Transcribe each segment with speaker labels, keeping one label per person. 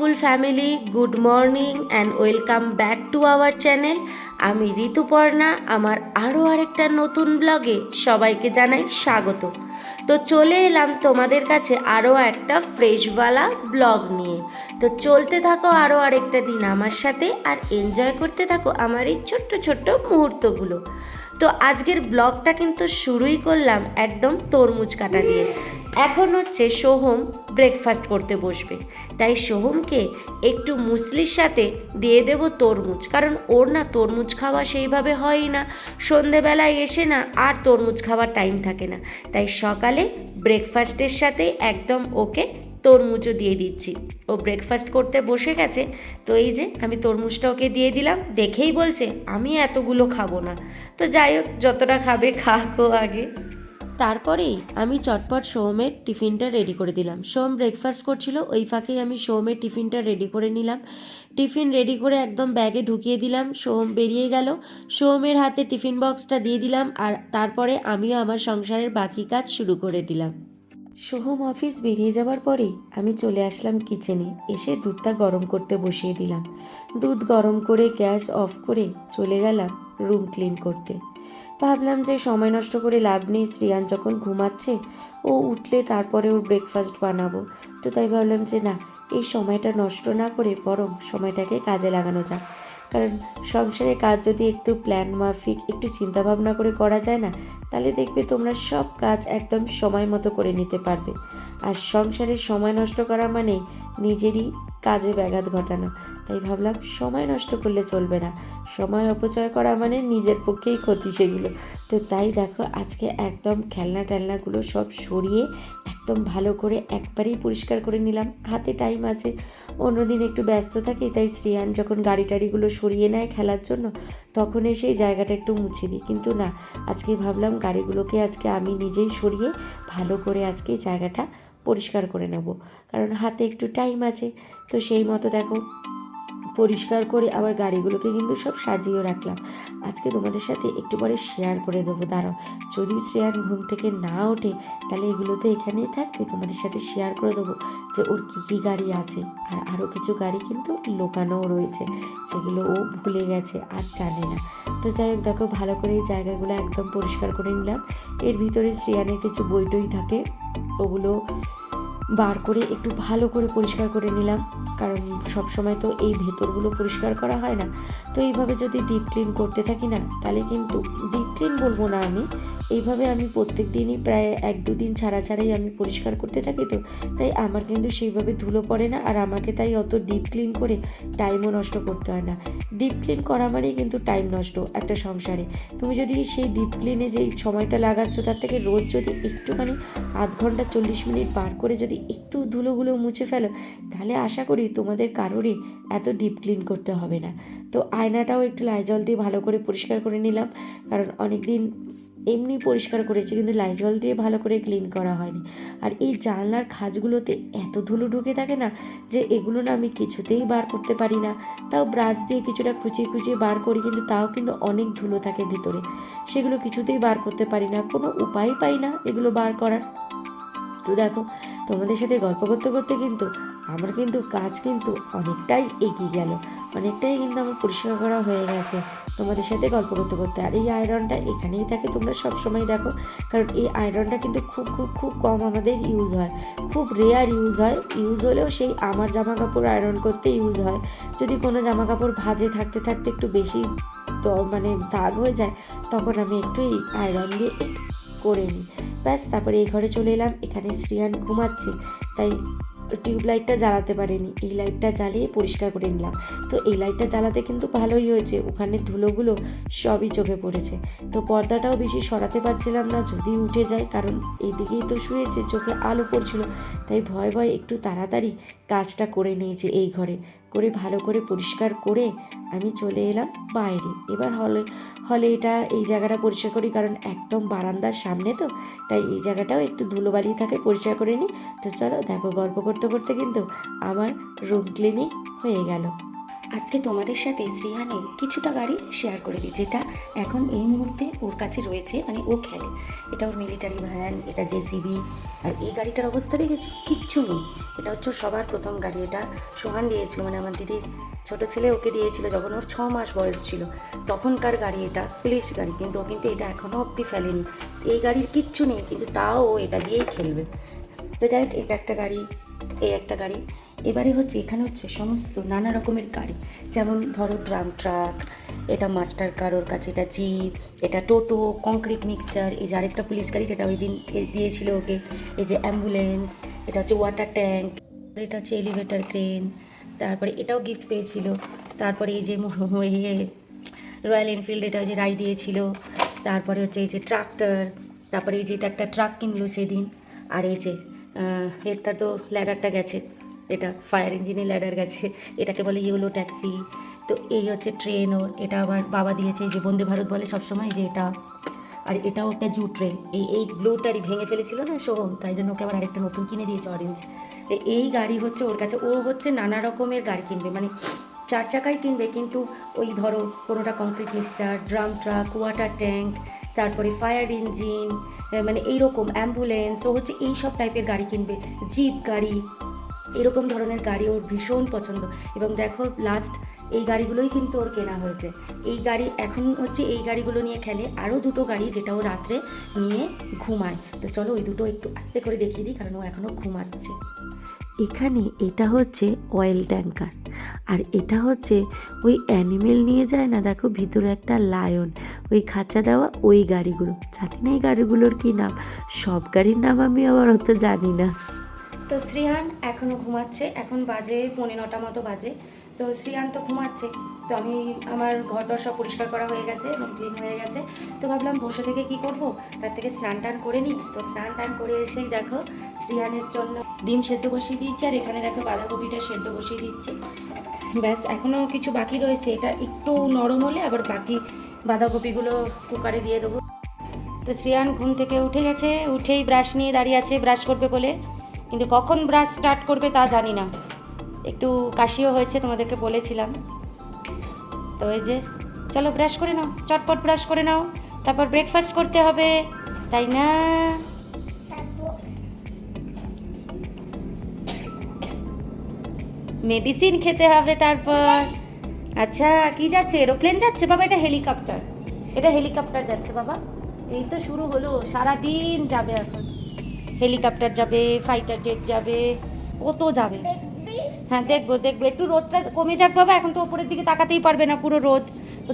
Speaker 1: Beautiful family good morning and welcome back to our channel আমি ঋতুপর্ণা আমার আরও আরেকটা নতুন ব্লগে সবাইকে জানাই স্বাগত। তো চলে এলাম তোমাদের কাছে আরও একটা ফ্রেশওয়ালা ব্লগ নিয়ে। তো চলতে থাকো আরও আরেকটা দিন আমার সাথে আর এনজয় করতে থাকো আমার এই ছোট্ট ছোট্ট মুহূর্তগুলো। তো আজকের ব্লগটা কিন্তু শুরুই করলাম একদম তরমুজ কাটা দিয়ে। এখন হচ্ছে সোহম ব্রেকফাস্ট করতে বসবে। তাই সোহমকে একটু মুসলির সাথে দিয়ে দেব তরমুজ। কারণ ওর না তরমুজ খাওয়া সেইভাবে হয়ই না। সন্ধেবেলায় এসে না আর তরমুজ খাওয়ার টাইম থাকে না। তাই সকালে ব্রেকফাস্টের সাথে একদম ওকে তরমুজও দিয়ে দিচ্ছি। ও ব্রেকফাস্ট করতে বসে গেছে। তো এই যে আমি তরমুজটা ওকে দিয়ে দিলাম। দেখেই বলছে, আমি এতগুলো খাব না। তো যাই হোক, যতটা খাবে খাকো আগে। তারপরেই আমি চটপট সোহমের টিফিনটা রেডি করে দিলাম। সোম ব্রেকফাস্ট করছিল, ওই ফাঁকেই আমি সোহমের টিফিনটা রেডি করে নিলাম। টিফিন রেডি করে একদম ব্যাগে ঢুকিয়ে দিলাম, সোম বেরিয়ে গেল। সোমের হাতে টিফিন বক্সটা দিয়ে দিলাম আর তারপরে আমিও আমার সংসারের বাকি কাজ শুরু করে দিলাম। সোহম অফিস বেরিয়ে যাওয়ার পরেই আমি চলে আসলাম কিচেনে এসে দুধটা গরম করতে বসিয়ে দিলাম। দুধ গরম করে গ্যাস অফ করে চলে গেলাম রুম ক্লিন করতে। ভাবলাম যে সময় নষ্ট করে লাভ নেই, শ্রিয়ান যখন ঘুমাচ্ছে, ও উঠলে তারপরে ওর ব্রেকফাস্ট বানাবো। তো তাই ভাবলাম যে না, এই সময়টা নষ্ট না করে বরং সময়টাকে কাজে লাগানো যাক। কারণ সংসারের কাজ যদি একটু প্ল্যান মাফিক, একটু চিন্তাভাবনা করে করা যায় না, তাহলে দেখবে তোমরা সব কাজ একদম সময় মতো করে নিতে পারবে। আর সংসারের সময় নষ্ট করা মানে নিজেরই কাজে ব্যাঘাত ঘটানো। তাই ভাবলাম সময় নষ্ট করলে চলবে না। সময় অপচয় করা মানে নিজের পক্ষেই ক্ষতি সেগুলো। তো তাই দেখো, আজকে একদম খেলনা টেলনাগুলো সব সরিয়ে একদম ভালো করে একবারেই পরিষ্কার করে নিলাম। হাতে টাইম আছে। অন্যদিন একটু ব্যস্ত থাকি, তাই শ্রিয়ান যখন গাড়ি টাড়িগুলো সরিয়ে নেয় খেলার জন্য, তখন এসে জায়গাটা একটু মুছে দিই কিন্তু না, আজকে ভাবলাম গাড়িগুলোকে আজকে আমি নিজেই সরিয়ে ভালো করে আজকে জায়গাটা পরিষ্কার করে নেব। কারণ হাতে একটু টাইম আছে। তো সেই মতো দেখো। পরিষ্কার করে আবার গাড়িগুলোকে কিন্তু সব সাজিয়েও রাখলাম। আজকে তোমাদের সাথে একটু পরে শেয়ার করে দেবো। দাঁড়াও, যদি শ্রেয়ান ঘুম থেকে না ওঠে, তাহলে এগুলো তো এখানেই থাকবে। তোমাদের সাথে শেয়ার করে দেবো যে ওর কী কী গাড়ি আছে। আর আরও কিছু গাড়ি কিন্তু লোকানোও রয়েছে, যেগুলো ও ভুলে গেছে আর জানে না। তো যাই হোক, দেখো, ভালো করে এই জায়গাগুলো একদম পরিষ্কার করে নিলাম। এর ভিতরে শ্রেয়ানের কিছু বই টই থাকে, ওগুলো বার করে একটু ভালো করে পরিষ্কার করে নিলাম। কারণ সব সময় তো এই ভেতরগুলো পরিষ্কার করা হয় না। তো এইভাবে যদি ডিপ ক্লিন করতে থাকি না, তাহলে কিন্তু ডিপ ক্লিন বলব না আমি। এইভাবে আমি প্রত্যেক দিনই প্রায় এক দু দিন ছাড়া ছাড়াই আমি পরিষ্কার করতে থাকি তো, তাই আমার কিন্তু সেইভাবে ধুলো পড়ে না আর আমাকে তাই অত ডিপ ক্লিন করে টাইমও নষ্ট করতে হয় না। ডিপ ক্লিন করা মানেই কিন্তু টাইম নষ্ট একটা সংসারে। তুমি যদি সেই ডিপ ক্লিনে যেই সময়টা লাগাচ্ছ, তার থেকে রোজ যদি একটুখানি আধ ঘণ্টা চল্লিশ মিনিট বার করে যদি একটু ধুলোগুলো মুছে ফেলো, তাহলে আশা করি তোমাদের কারোরই এত ডিপ ক্লিন করতে হবে না। তো আয়নাটাও একটু লাইজল দিয়ে ভালো করে পরিষ্কার করে নিলাম। কারণ অনেক দিন এমনি পরিষ্কার করেছি, কিন্তু লাইজল দিয়ে ভালো করে ক্লিন করা হয়নি। আর এই জানলার খাঁজগুলোতে এত ধুলো ঢুকে থাকে না যে এগুলো না আমি কিছুতেই বার করতে পারি না। তাও ব্রাশ দিয়ে কিছুটা খুঁচিয়ে খুঁচিয়ে বার করি, কিন্তু তাও কিন্তু অনেক ধুলো থাকে ভিতরে। সেগুলো কিছুতেই বার করতে পারি না, কোনো উপায় পাই না এগুলো বার করার। তো দেখো, তোমাদের সাথে গল্প করতে করতে কিন্তু আমার কিন্তু কাজ কিন্তু অনেকটাই এগিয়ে গেল। অনেকটাই কিন্তু আমার পরিষ্কার করা হয়ে গেছে। তোমাদের সাথে গল্প করতে করতে। আর এই আয়রনটা এখানেই থাকে, তোমরা সব সময় দেখো। কারণ এই আয়রনটা কিন্তু খুব খুব খুব কম আমাদের ইউজ হয়। খুব রেয়ার ইউজ হয়। ইউজ হলেও সেই আমার জামা কাপড় আয়রন করতে ইউজ হয়। যদি কোনো জামা কাপড় ভাজে থাকতে থাকতে একটু বেশি মানে দাগ হয়ে যায়, তখন আমি একটু এই আয়রন দিয়ে করে নিই। ব্যাস, তারপরে এই ঘরে চলে এলাম। এখানে শ্রিয়ান ঘুমাচ্ছে। তাই টিউব লাইটটা জ্বালাতে পারেনি। এই লাইটটা জ্বালিয়ে পরিষ্কার করে নিলাম। তো এই লাইটটা জ্বালাতে কিন্তু ভালোই হয়েছে। ওখানে ধুলোগুলো সবই চোখে পড়েছে। তো পর্দাটাও বেশি সরাতে পারছিলাম না, যদি উঠে যায়, কারণ এইদিকেই তো শুয়েছে, চোখে আলো পড়ছিল। তাই ভয় ভয় একটু তাড়াতাড়ি কাজটা করে নিয়েছে এই ঘরে। করে, ভালো করে পরিষ্কার করে আমি চলে এলাম বাইরে। এবার হলে হলে এটা এই জায়গাটা পরিষ্কার করি, কারণ একদম বারান্দার সামনে তো, তাই এই জায়গাটাও একটু ধুলোবালি থাকে, পরিষ্কার করে নিই। তো চলো, দেখো গল্প করতে করতে কিন্তু আমার রুম ক্লিনিং হয়ে গেল। আজকে তোমাদের সাথে শ্রিহানের কিছুটা গাড়ি শেয়ার করে দিই, যেটা এখন এই মুহূর্তে ওর কাছে রয়েছে মানে ও খেলে। এটা ওর মিলিটারি ভ্যান এটা জেসিবি আর এই গাড়িটার অবস্থা দেখেছ? কিচ্ছু নেই। এটা হচ্ছে সবার প্রথম গাড়ি। এটা সোহান দিয়েছিল মানে আমার দিদির ছোটো ছেলে ওকে দিয়েছিল যখন ওর ছ মাস বয়স ছিল। তখনকার গাড়ি এটা পুলিশ গাড়ি, কিন্তু ও কিন্তু এটা এখনও অবধি ফেলেনি। এই গাড়ির কিচ্ছু নেই, কিন্তু তাও ও এটা দিয়েই খেলবে। তো যাই হোক, এটা একটা গাড়ি, এই একটা গাড়ি। এবারে হচ্ছে এখানে হচ্ছে সমস্ত নানা রকমের গাড়ি। যেমন ধরো ড্রাম ট্রাক, এটা মাস্টার কার, ওর কাছে এটা জিপ, এটা টোটো কংক্রিট মিক্সচার এই যে আরেকটা পুলিশ গাড়ি যেটা ওই দিন দিয়েছিল ওকে, এই যে অ্যাম্বুলেন্স এটা হচ্ছে ওয়াটার ট্যাঙ্ক এটা হচ্ছে এলিভেটার ক্রেন তারপরে এটাও গিফট পেয়েছিল। তারপরে এই যে ইয়ে রয়্যাল এনফিল্ড এটা যে রাই দিয়েছিল। তারপরে হচ্ছে এই যে ট্রাক্টর তারপরে এই যে এটা একটা ট্রাক কিনলো সেদিন, আর এই যে এরটা তো ল্যাডারটা গেছে। এটা ফায়ার ইঞ্জিনের ল্যাডার গেছে, এটাকে বলে ইয়েলো ট্যাক্সি তো এই হচ্ছে ট্রেন ওর, এটা আবার বাবা দিয়েছে যে বন্দে ভারত বলে সবসময় যে এটা। আর এটাও একটা জু ট্রেন এই এই ব্লুটারই ভেঙে ফেলেছিল না সোহম তাই জন্য ওকে আবার আরেকটা নতুন কিনে দিয়েছে অরেঞ্জ এই গাড়ি হচ্ছে ওর কাছে, ও হচ্ছে নানা রকমের গাড়ি কিনবে মানে চার চাকাই কিনবে, কিন্তু ওই ধরো কোনোটা concrete mixture drum truck water tank তারপরে ফায়ার ইঞ্জিন মানে এইরকম অ্যাম্বুলেন্স ও হচ্ছে এই সব টাইপের গাড়ি কিনবে জিপ গাড়ি এরকম ধরনের গাড়ি ওর ভীষণ পছন্দ। এবং দেখো লাস্ট এই গাড়িগুলোই কিন্তু ওর কেনা হয়েছে। এই গাড়ি এখন হচ্ছে এই গাড়িগুলো নিয়ে খেলে আরও দুটো গাড়ি যেটা ও রাত্রে নিয়ে ঘুমায়। তো চলো ওই দুটো একটু আস্তে করে দেখিয়ে দিই, কারণ ও এখনও ঘুমাচ্ছে।
Speaker 2: এখানে এটা হচ্ছে অয়েল ট্যাঙ্কার আর এটা হচ্ছে ওই অ্যানিমেল নিয়ে যায় না, দেখো ভিতরে একটা লায়ন ওই খাঁচা দেওয়া ওই গাড়িগুলো। জানি না এই গাড়িগুলোর কী নাম। সব গাড়ির নাম আমি আবার অত জানি না।
Speaker 1: তো শ্রীহান এখনও ঘুমাচ্ছে, এখন বাজে পৌনে নটা মতো বাজে। তো শ্রীহান তো ঘুমাচ্ছে, তো আমি, আমার ঘরটা সব পরিষ্কার করা হয়ে গেছে এবং ক্লিন হয়ে গেছে। তো ভাবলাম বসে থেকে কি করব? তার থেকে স্নান টান করে নিই। তো স্নান টান করে এসেই দেখো শ্রীহানের জন্য ডিম সেদ্ধ বসিয়ে দিচ্ছি আর এখানে দেখো বাঁধাকপিটা সেদ্ধ বসিয়ে দিচ্ছি। ব্যাস এখনও কিছু বাকি রয়েছে। এটা একটু নরম হলে আবার বাকি বাঁধাকপিগুলো কুকারে দিয়ে দেবো। তো শ্রেয়ান ঘুম থেকে উঠে গেছে, উঠেই ব্রাশ নিয়ে দাঁড়িয়ে আছে ব্রাশ করবে বলে। কিন্তু কখন ব্রাশ স্টার্ট করবে তা জানি না। একটু কাশিও হয়েছে, তোমাদেরকে বলেছিলাম। তো এই যে, চলো ব্রাশ করে নাও, চটপট ব্রাশ করে নাও, তারপর ব্রেকফাস্ট করতে হবে, তাই না? মেডিসিন খেতে হবে তারপর। আচ্ছা কি যাচ্ছে? এরোপ্লেন যাচ্ছে? বাবা, এটা হেলিকপ্টার এটা হেলিকপ্টার যাচ্ছে, বাবা। এই তো শুরু হলো সারা দিন যাবে এখন। হেলিকপ্টার যাবে ফাইটার জেট যাবে, কত যাবে? হ্যাঁ দেখব দেখব। একটু রোদটা কমে যাক বাবা, এখন তো ওপরের দিকে তাকাতেই পারবে না পুরো রোদ।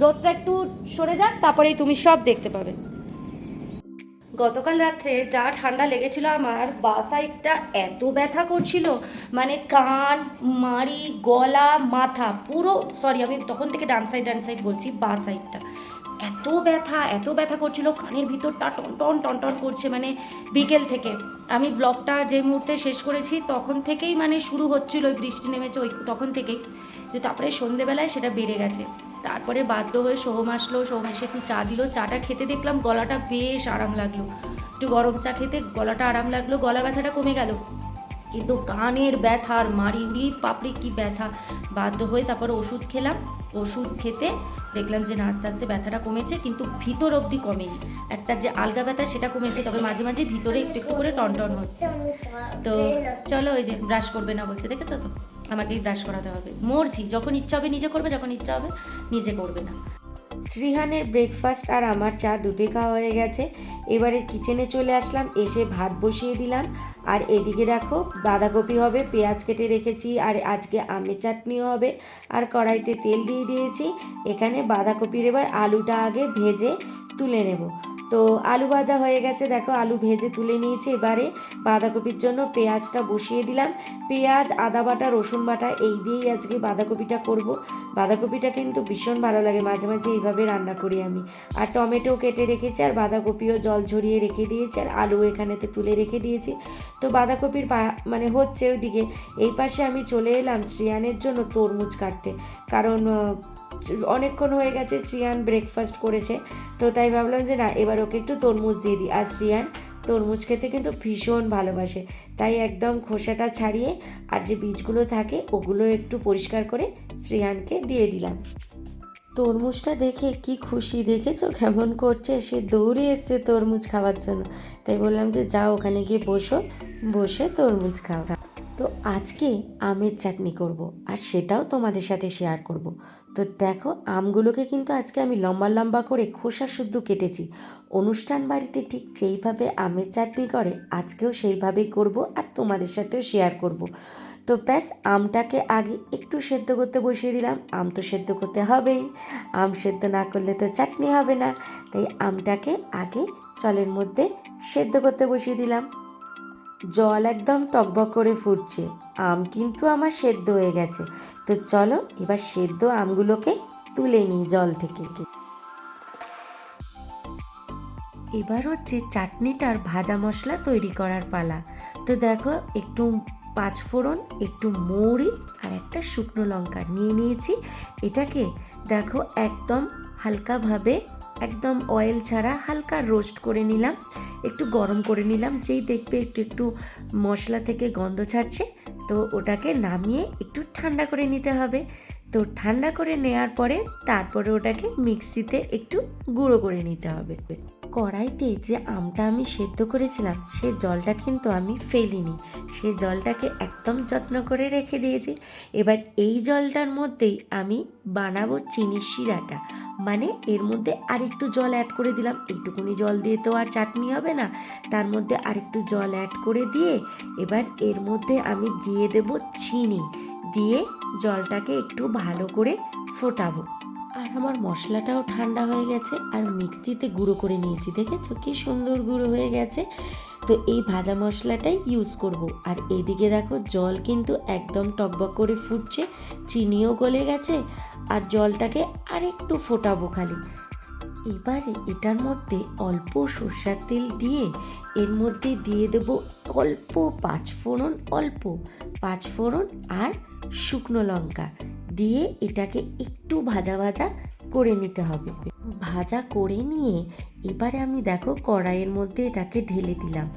Speaker 1: রোদটা একটু সরে যাক, তারপরেই তুমি সব দেখতে পাবে। গতকাল রাত্রে যা ঠান্ডা লেগেছিল আমার, বা সাইডটা এত ব্যথা করছিল মানে কান, মাড়ি, গলা, মাথা, পুরো সরি আমি তখন থেকে ডান সাইড ডান সাইড বলছি, বা সাইডটা। এত ব্যথা এত ব্যথা করছিল, কানের ভিতরটা টন টন টন টন করছে মানে বিকেল থেকে। আমি ব্লগটা যে মুহূর্তে শেষ করেছি, তখন থেকেই মানে শুরু হচ্ছিল ওই বৃষ্টি নেমেছে ওই তখন থেকেই। যে তারপরে সন্ধেবেলায় সেটা বেড়ে গেছে। তারপরে বাধ্য হয়ে সোহম আসলো সোহম এসে একটু চা দিল, চাটা খেতে দেখলাম গলাটা বেশ আরাম লাগল। একটু গরম চা খেতে গলাটা আরাম লাগল, গলা ব্যথাটা কমে গেল। কিন্তু কানের ব্যথার মারি উড়ি পাপড়ি কি ব্যথা। বাধ্য হয়ে তারপরে ওষুধ খেলাম, ওষুধ খেতে দেখলাম যে না আস্তে আস্তে ব্যথাটা কমেছে, কিন্তু ভিতর অবধি কমেনি। একটা যে আলগা ব্যথা, সেটা কমেছে, তবে মাঝে মাঝে ভিতরে একটু একটু করে টনটন হচ্ছে। তো চলো ওই যে ব্রাশ করবে না বলছে, দেখেছ তো? আমাকেই ব্রাশ করাতে হবে। মরছি, যখন ইচ্ছা হবে নিজে করবে, যখন ইচ্ছা হবে নিজে করবে না।
Speaker 2: শ্রীহানের ব্রেকফাস্ট আর আমার চা দুটোই খাওয়া হয়ে গেছে। এবারে কিচেনে চলে আসলাম, এসে ভাত বসিয়ে দিলাম। আর এদিকে দেখো, বাঁধাকপি হবে, পেঁয়াজ কেটে রেখেছি, আর আজকে আমের চাটনিও হবে। আর কড়াইতে তেল দিয়ে দিয়েছি। এখানে বাঁধাকপির এবার আলুটা আগে ভেজে তুলে নেব। তো আলু ভাজা হয়ে গেছে, দেখো আলু ভেজে তুলে নিয়েছি এবারে। বাঁধাকপির জন্য পেঁয়াজটা বসিয়ে দিলাম। পেঁয়াজ, আদা বাটা, রসুন বাটা, এই দিয়েই আজকে বাঁধাকপিটা করব। বাঁধাকপিটা কিন্তু ভীষণ ভালো লাগে, মাঝে মাঝে এইভাবে রান্না করি আমি। আর টমেটো কেটে রেখেছি, আর বাঁধাকপিও জল ঝরিয়ে রেখে দিয়েছি, আর আলু এখানেতে তুলে রেখে দিয়েছি। তো বাঁধাকপির মানে হচ্ছে ওইদিকে। এই পাশে আমি চলে এলাম শ্রিয়ানের জন্য তরমুজ কাটতে। কারণ অনেকক্ষণ হয়ে গেছে শ্রিয়ান ব্রেকফাস্ট করেছে। তো তাই ভাবলাম যে না, এবার ওকে একটু তরমুজ দিয়ে দিই। আর শ্রিয়ান
Speaker 1: তরমুজ খেতে কিন্তু ভীষণ ভালোবাসে। তাই একদম খোসাটা ছাড়িয়ে আর যে বীজগুলো থাকে, ওগুলো একটু পরিষ্কার করে শ্রেয়ানকে দিয়ে দিলাম। তরমুজটা দেখে কি খুশি, দেখেছ? কেমন করছে? সে দৌড়ে এসছে তরমুজ খাওয়ার জন্য। তাই বললাম যে যাও ওখানে গিয়ে বসো, বসে তরমুজ খাও তো আজকে আমের চাটনি করব আর সেটাও তোমাদের সাথে শেয়ার করব। তো দেখো, আমগুলোকে কিন্তু আজকে আমি লম্বা লম্বা করে খোসা শুদ্ধ কেটেছি। অনুষ্ঠান বাড়িতে ঠিক যেইভাবে আমের চাটনি করে, আজকেও সেইভাবেই করব আর তোমাদের সাথেও শেয়ার করব। তো ব্যাস, আমটাকে আগে একটু সেদ্ধ করতে বসিয়ে দিলাম। আম তো সেদ্ধ করতে হবেই। আম সেদ্ধ না করলে তো চাটনি হবে না। তাই আমটাকে আগে জলের মধ্যে সেদ্ধ করতে বসিয়ে দিলাম। জল একদম টকবক করে ফুটছে। আম কিন্তু আমার সেদ্ধ হয়ে গেছে। তো চলো, এবার সেদ্ধ আমগুলোকে তুলে নিই জল থেকে। এবার হচ্ছে চাটনিটার ভাজা মশলা তৈরি করার পালা। তো দেখো, একটু পাঁচফোড়ন একটু মৌরি আর একটা শুকনো লঙ্কা নিয়ে নিয়েছি। এটাকে দেখো একদম হালকাভাবে একদম অয়েল ছাড়া হালকা রোস্ট করে নিলাম। একটু গরম করে নিলাম, যেই দেখবে একটু একটু মশলা থেকে গন্ধ ছাড়ছে, তো ওটাকে নামিয়ে একটু ঠান্ডা করে নিতে হবে। তো ঠান্ডা করে নেওয়ার পরে তারপরে ওটাকে মিক্সিতে একটু গুঁড়ো করে নিতে হবে। কড়াইতে যে আমটা আমি সেদ্ধ করেছিলাম, সে জলটা কিন্তু আমি ফেলিনি। সে জলটাকে একদম যত্ন করে রেখে দিয়েছি। এবার এই জলটার মধ্যেই আমি বানাবো চিনির শিরাটা। মানে এর মধ্যে আরেকটু জল অ্যাড করে দিলাম। একটুকুনি জল দিয়ে তো আর চাটনি হবে না। তার মধ্যে আরেকটু জল অ্যাড করে দিয়ে এবার এর মধ্যে আমি দিয়ে দেব চিনি। দিয়ে জলটাকে একটু ভালো করে ফোটাবো। আর আমার মশলাটাও ঠান্ডা হয়ে গেছে, আর মিক্সিতে গুঁড়ো করে নিয়েছি। দেখেছ কি সুন্দর গুঁড়ো হয়ে গেছে? তো এই ভাজা মশলাটাই ইউজ করব। আর এদিকে দেখো জল কিন্তু একদম টকবক করে ফুটছে, চিনিও গলে গেছে, আর জলটাকে আরেকটু ফোটাবো খালি। এবারে এটার মধ্যে অল্প সর্ষার তেল দিয়ে এর মধ্যে দিয়ে দেব অল্প পাঁচফোড়ন অল্প পাঁচফোড়ন আর শুকনো লঙ্কা। দিয়ে এটাকে একটু ভাজা ভাজা করে নিতে হবে। ভাজা করে নিয়ে এবারে আমি দেখো কড়াইয়ের মধ্যে এটাকে ঢেলে দিলাম।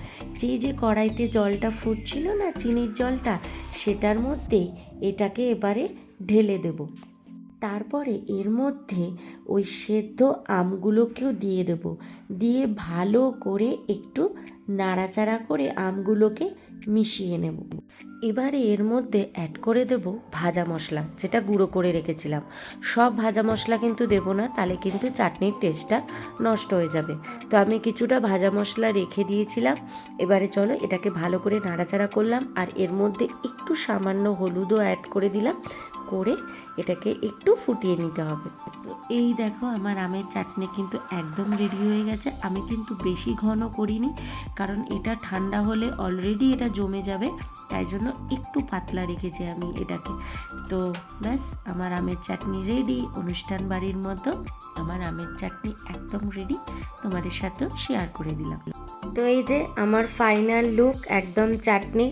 Speaker 1: যে যে কড়াইতে জলটা ফুটছিল না, চিনির জলটা, সেটার মধ্যে এটাকে এবারে ঢেলে দেবো। তারপরে এর মধ্যে ওই সেদ্ধ আমগুলোকেও দিয়ে দেব। দিয়ে ভালো করে একটু নাড়াচাড়া করে আমগুলোকে মিশিয়ে নেব। এবারে এর মধ্যে অ্যাড করে দেব ভাজা মশলা, যেটা গুঁড়ো করে রেখেছিলাম। সব ভাজা মশলা কিন্তু দেব না, তাহলে কিন্তু চাটনির টেস্টটা নষ্ট হয়ে যাবে। তো আমি কিছুটা ভাজা মশলা রেখে দিয়েছিলাম। এবারে চলো এটাকে ভালো করে নাড়াচাড়া করলাম, আর এর মধ্যে একটু সামান্য হলুদও অ্যাড করে দিলাম। করে এটাকে একটু ফুটিয়ে নিতে হবে। তো এই দেখো আমার আমের চাটনি কিন্তু একদম রেডি হয়ে গেছে। আমি কিন্তু বেশি ঘন করিনি, কারণ এটা ঠান্ডা হলে অলরেডি এটা জমে যাবে, তাই জন্য একটু পাতলা রেখেছি আমি এটাকে। তো ব্যাস, আমার আমের চাটনি রেডি অনুষ্ঠান বাড়ির মতো আমার আমের চাটনি একদম রেডি তোমাদের সাথেও শেয়ার করে দিলাম। তো এই যে আমার ফাইনাল লুক একদম চাটনি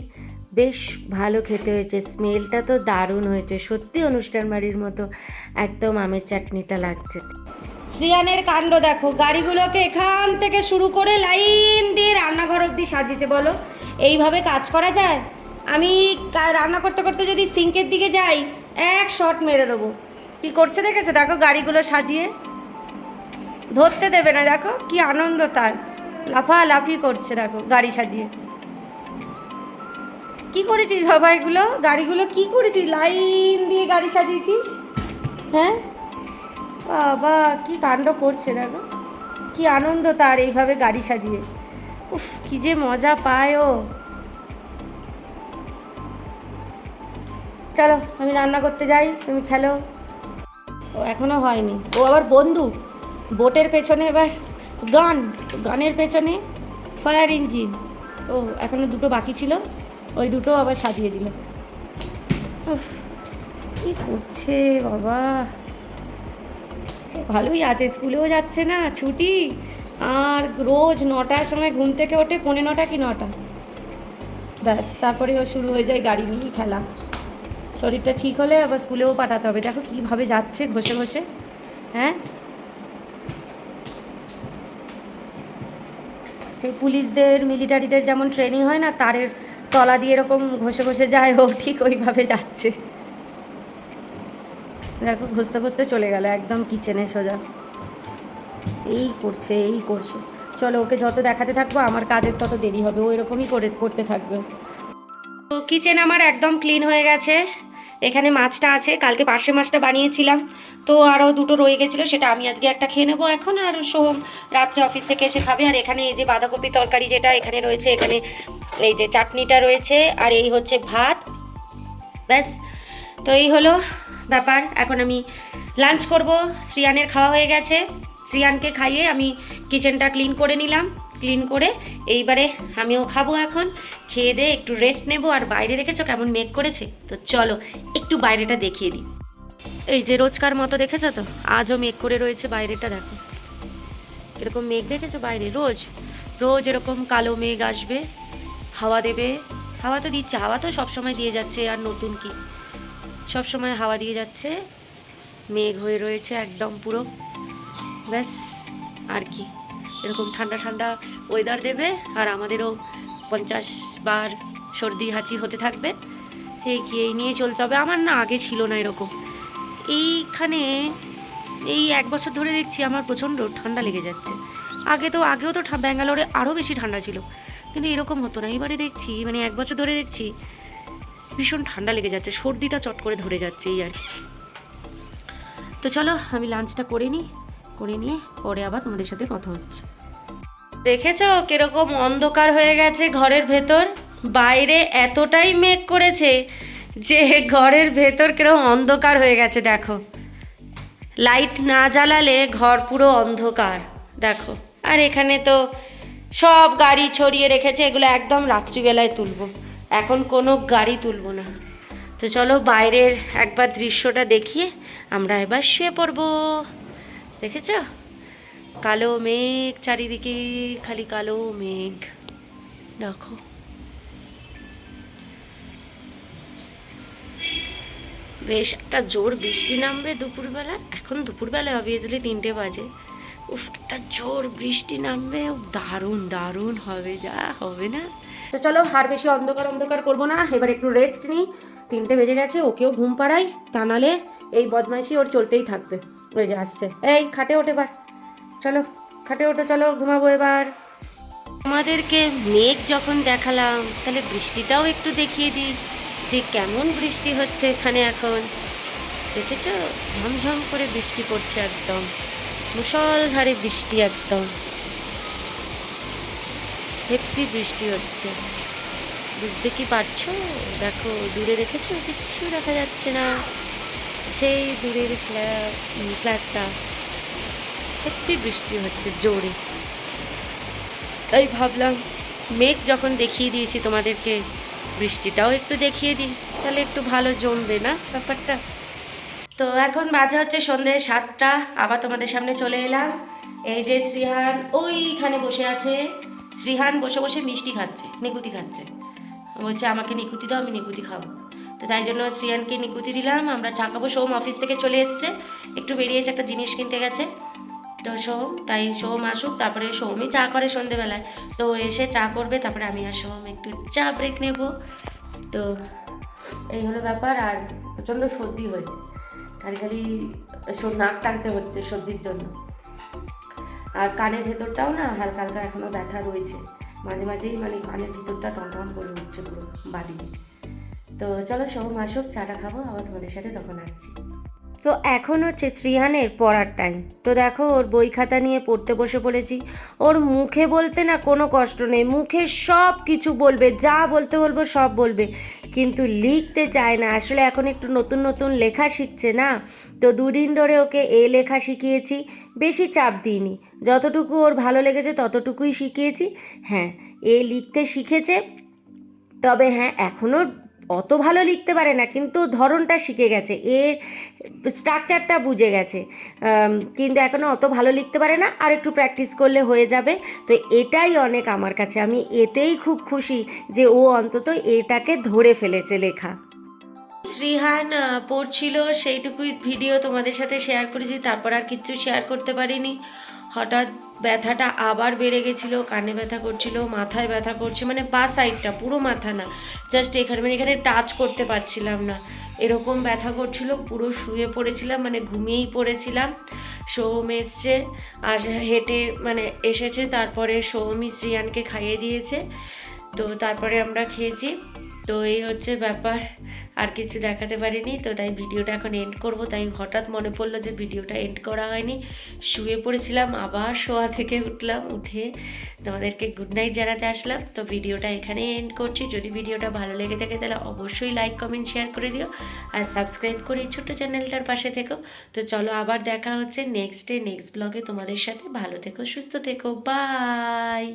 Speaker 1: বেশ ভালো খেতে হয়েছে স্মেলটা তো দারুণ হয়েছে। সত্যি অনুষ্ঠান বাড়ির মতো একদম আমের চাটনিটা লাগছে। শ্রিয়ানের কাণ্ড দেখো, গাড়িগুলোকে এখান থেকে শুরু করে লাইন দিয়ে রান্নাঘর অবধি সাজিয়েছে, বলো। এইভাবে কাজ করা যায়? আমি রান্না করতে করতে যদি সিঙ্কের দিকে যাই, এক শট মেরে দেবো। কি করছে দেখেছ? দেখো গাড়িগুলো সাজিয়ে। ধরতে দেবে না, দেখো কি আনন্দ তার। লাফালাফি করছে, দেখো, গাড়ি সাজিয়ে। কি করেছিস বাবা এগুলো? গাড়িগুলো কি করেছিস? লাইন দিয়ে গাড়ি সাজিয়েছিস? হ্যাঁ? বাবা, কি কাণ্ড করছে দেখো। কি আনন্দ তার এইভাবে গাড়ি সাজিয়ে। উফ, কি যে মজা পায় ও। চলো, আমি রান্না করতে যাই, তুমি খেলো। ও, এখনও হয়নি। ও আবার বন্দুক। বোটের পেছনে এবার গান। গানের পেছনে ফায়ার ইঞ্জিন ও, এখনও দুটো বাকি ছিল। ওই দুটো আবার সাজিয়ে দিল। কি করছে বাবা? ভালোই আছে, স্কুলেও যাচ্ছে না, ছুটি? আর রোজ নটার সময় ঘুম থেকে ওঠে পৌনে নটা কি নটা? ব্যাস, তারপরে ও শুরু হয়ে যায় গাড়ি নিয়ে খেলা। শরীরটা ঠিক হলে আবার স্কুলেও পাঠাতে হবে। দেখো কীভাবে যাচ্ছে ঘষে ঘষে হ্যাঁ? সেই পুলিশদের, মিলিটারিদের যেমন ট্রেনিং হয় না, তারের তলা দিয়ে এরকম ঘষে ঘষে যায় ও ঠিক ওইভাবে যাচ্ছে। দেখো, ঘষতে ঘষতে চলে গেল, একদম কিচেনে সোজা। এই করছে এই করছে। চলো, ওকে যত দেখাতে থাকব, আমার কাজের তত দেরি হবে, ও এরকমই করে, করতে থাকবে। তো কিচেন আমার একদম ক্লিন হয়ে গেছে। এখানে মাছটা আছে, কালকে পার্শে মাছটা বানিয়েছিলাম। তো আরও দুটো রয়ে গেছিল, সেটা আমি আজকে একটা খেয়ে নেব এখন, আর সোহম রাত্রে অফিস থেকে এসে খাবে। আর এখানে এই যে বাঁধাকপি তরকারি যেটা এখানে রয়েছে, এখানে এই যে চাটনিটা রয়েছে, আর এই হচ্ছে ভাত। ব্যাস, তো এই হলো ব্যাপার। এখন আমি লাঞ্চ করব। শ্রিয়ানের খাওয়া হয়ে গেছে। শ্রিয়ানকে খাইয়ে আমি কিচেনটা ক্লিন করে নিলাম। ক্লিন করে এইবারে আমিও খাব এখন। খেয়ে দিয়ে একটু রেস্ট নেব। আর বাইরে দেখেছ কেমন মেঘ করেছে? তো চলো, একটু বাইরেটা দেখিয়ে দিই। এই যে রোজকার মতো দেখেছ তো? আজও মেঘ করে রয়েছে বাইরেটা, দেখো। এরকম মেঘ দেখেছ বাইরে? রোজ রোজ এরকম কালো মেঘ আসবে, হাওয়া দেবে। হাওয়া তো দিচ্ছে, হাওয়া তো সবসময় দিয়ে যাচ্ছে, আর নতুন কি? সব সময় হাওয়া দিয়ে যাচ্ছে, মেঘ হয়ে রয়েছে একদম পুরো। ব্যাস, আর কি। এরকম ঠান্ডা ঠান্ডা ওয়েদার দেবে আর আমাদেরও পঞ্চাশ বার সর্দি হাঁচি হতে থাকবে। এই কি, এই নিয়ে চলতে হবে। আমার না আগে ছিল না এরকম। এইখানে এই এক বছর ধরে দেখছি আমার প্রচণ্ড ঠান্ডা লেগে যাচ্ছে। আগে তো, আগেও তো ব্যাঙ্গালোরে আরও বেশি ঠান্ডা ছিল। কিন্তু এরকম হতো না। এবারে দেখছি মানে এক বছর ধরে দেখছি ভীষণ ঠান্ডা লেগে যাচ্ছে। সর্দিটা চট করে ধরে যাচ্ছে এই আর কি। তো চলো, আমি লাঞ্চটা করে নিই। করে নিয়ে পরে আবার তোমাদের সাথে কথা হচ্ছে। দেখেছ কীরকম অন্ধকার হয়ে গেছে ঘরের ভেতর? বাইরে এতটাই মেঘ করেছে যে ঘরের ভেতর কীরকম অন্ধকার হয়ে গেছে, দেখো। লাইট না জ্বালালে ঘর পুরো অন্ধকার, দেখো। আর এখানে তো সব গাড়ি ছড়িয়ে রেখেছে, এগুলো একদম রাত্রিবেলায় তুলবো। এখন কোনো গাড়ি তুলবো না। তো চলো বাইরের একবার দৃশ্যটা দেখিয়ে আমরা এবার শুয়ে পড়ব। দেখেছ? কালো মেঘ, চারিদিকে খালি কালো মেঘ। দেখো। বেশ একটা জোর বৃষ্টি নামবে দুপুরবেলা। এখন দুপুরবেলা অবভিয়াসলি তিনটে বাজে। উফ, একটা জোর বৃষ্টি নামবে দারুণ দারুণ হবে, যা হবে না। তো চলো, আর বেশি অন্ধকার অন্ধকার করব না। এবার একটু রেস্ট নিই তিনটে বেজে গেছে, ওকেও ঘুম পাড়াই। তা নাহলে এই বদমাইশি ওর চলতেই থাকবে। ওই যে আসছে। এই, খাটে ওঠে এবার। চলো, খাটে ওঠে, চলো, ঘুমাবো এবার। আমাদেরকে মেঘ যখন দেখালাম, তাহলে বৃষ্টিটাও একটু দেখিয়ে দিই। যে কেমন বৃষ্টি হচ্ছে এখানে এখন। দেখেছ? ঝমঝম করে বৃষ্টি পড়ছে একদম। মুসলধারে বৃষ্টি একদম। হেপি বৃষ্টি হচ্ছে। বুঝতে কি পারছ? দেখো, দূরে দেখেছ? কিচ্ছু দেখা যাচ্ছে না। সেই দূরের ফ্ল্যা- উম, ফ্ল্যাটটা। হেপি বৃষ্টি হচ্ছে জোরে। তাই ভাবলাম মেঘ যখন দেখিয়ে দিয়েছি তোমাদেরকে বৃষ্টিটাও একটু দেখিয়ে দিই। তাহলে একটু ভালো জমবে না ব্যাপারটা? তো এখন বাজে হচ্ছে সন্ধে সাতটা আবার তোমাদের সামনে চলে এলাম। এই যে শ্রীহান ওইখানে বসে আছে। শ্রীহান বসে বসে মিষ্টি খাচ্ছে নিকুতি খাচ্ছে। বলছে আমাকে নিকুতি দাও আমি নিকুতি খাব। তো তাই জন্য শ্রিয়ানকে নিকুতি দিলাম। আমরা চা খাব। সোম অফিস থেকে চলে এসছে। একটু বেরিয়েছে একটা জিনিস কিনতে গেছে। তো সোম, তাই সোম আসুক। তারপরে সোমই চা করে সন্ধেবেলায়। তো এসে চা করবে। তারপরে আমি আর সোম একটু চা ব্রেক নেব। তো এই হলো ব্যাপার। আর প্রচণ্ড সর্দি হয়েছে। খালি খালি নাক টানতে হচ্ছে সর্দির জন্য। আর কানের ভেতরটাও না হালকা হালকা এখনও ব্যথা রয়েছে। মাঝে মাঝেই মানে কানের ভিতরটা টনটন করে উঠছে পুরো বাদিকে তো চলো সোম আসুক, চাটা খাব, আবার তোমাদের সাথে তখন আসছি। তো এখন হচ্ছে শ্রীহানের পড়ার টাইম তো দেখো, ওর বই খাতা নিয়ে পড়তে বসে পড়েছি। ওর মুখে বলতে না কোনো কষ্ট নেই। মুখে সব কিছু বলবে, যা বলতে বলব সব বলবে। কিন্তু লিখতে চায় না। আসলে এখন একটু নতুন নতুন লেখা শিখছে না? তো দুদিন ধরে ওকে এ লেখা শিখিয়েছি, বেশি চাপ দিইনি। যতটুকু ওর ভালো লেগেছে ততটুকুই শিখিয়েছি। হ্যাঁ এ লিখতে শিখেছে। তবে হ্যাঁ এখনও অত ভালো লিখতে পারে না, কিন্তু ধরনটা শিখে গেছে। এর স্ট্রাকচারটা বুঝে গেছে। কিন্তু এখনও অত ভালো লিখতে পারে না, আর একটু প্র্যাকটিস করলে হয়ে যাবে। তো এটাই অনেক আমার কাছে। আমি এতেই খুব খুশি যে ও অন্তত এটাকে ধরে ফেলেছে লেখা। শ্রীহান পড়ছিল, সেইটুকুই ভিডিও তোমাদের সাথে শেয়ার করেছি, তারপর আর কিচ্ছু শেয়ার করতে পারিনি। হঠাৎ ব্যথাটা আবার বেড়ে গেছিল, কানে ব্যথা করছিল, মাথায় ব্যথা করছে মানে বা সাইডটা পুরো মাথা না। জাস্ট এখানে মানে এখানে টাচ করতে পারছিলাম না। এরকম ব্যথা করছিল, পুরো শুয়ে পড়েছিলাম মানে ঘুমিয়েই পড়েছিলাম। সোহম এসছে, আর হেঁটে মানে এসেছে, তারপরে সোহমই শ্রিয়ানকে খাইয়ে দিয়েছে। তো তারপরে আমরা খেয়েছি। তো এই হচ্ছে ব্যাপার। আর কিছু দেখাতে পারিনি, তো তাই ভিডিওটা এখন এন্ড করব। তাই হঠাৎ মনে পড়ল যে ভিডিওটা এন্ড করা হয়নি। শুয়ে পড়েছিলাম, আবার শোয়া থেকে উঠলাম, উঠে তোমাদেরকে গুড নাইট জানাতে আসলাম। তো ভিডিওটা এখানেই এন্ড করছি। যদি ভিডিওটা ভালো লেগে থাকে তাহলে অবশ্যই লাইক কমেন্ট শেয়ার করে দিও। আর সাবস্ক্রাইব করে এই ছোট্ট চ্যানেলটার পাশে থেকো। তো চলো আবার দেখা হচ্ছে নেক্সট ডে নেক্সট ব্লগে তোমাদের সাথে। ভালো থেকো, সুস্থ থেকো। বাই